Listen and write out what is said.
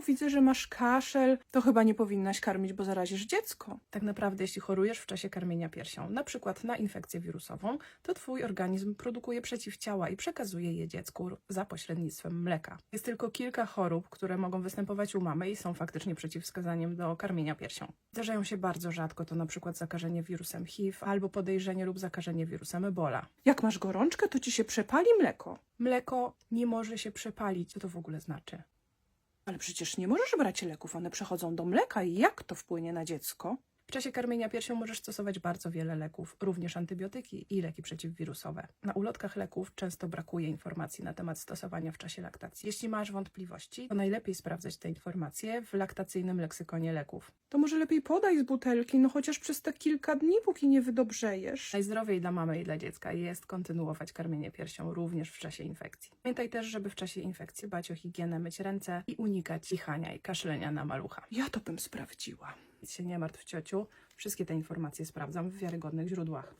widzę, że masz kaszel, to chyba nie powinnaś karmić, bo zarazisz dziecko. Tak naprawdę, jeśli chorujesz w czasie karmienia piersią, na przykład na infekcję wirusową, to twój organizm produkuje przeciwciała i przekazuje je dziecku za pośrednictwem mleka. Jest tylko kilka chorób, które mogą występować u mamy i są faktycznie przeciwwskazaniem do karmienia piersią. Zdarzają się bardzo rzadko, to na przykład zakażenie wirusem HIV albo podejrzenie lub zakażenie wirusem Ebola. Jak masz gorączkę, to ci się przepali mleko. Mleko nie może się przepalić. Co to w ogóle znaczy? Ale przecież nie możesz brać leków, one przechodzą do mleka i jak to wpłynie na dziecko? W czasie karmienia piersią możesz stosować bardzo wiele leków, również antybiotyki i leki przeciwwirusowe. Na ulotkach leków często brakuje informacji na temat stosowania w czasie laktacji. Jeśli masz wątpliwości, to najlepiej sprawdzać te informacje w laktacyjnym leksykonie leków. To może lepiej podaj z butelki, no chociaż przez te kilka dni, póki nie wydobrzejesz. Najzdrowiej dla mamy i dla dziecka jest kontynuować karmienie piersią również w czasie infekcji. Pamiętaj też, żeby w czasie infekcji dbać o higienę, myć ręce i unikać kichania i kaszlenia na malucha. Ja to bym sprawdziła. Nic się nie martw, ciociu. Wszystkie te informacje sprawdzam w wiarygodnych źródłach.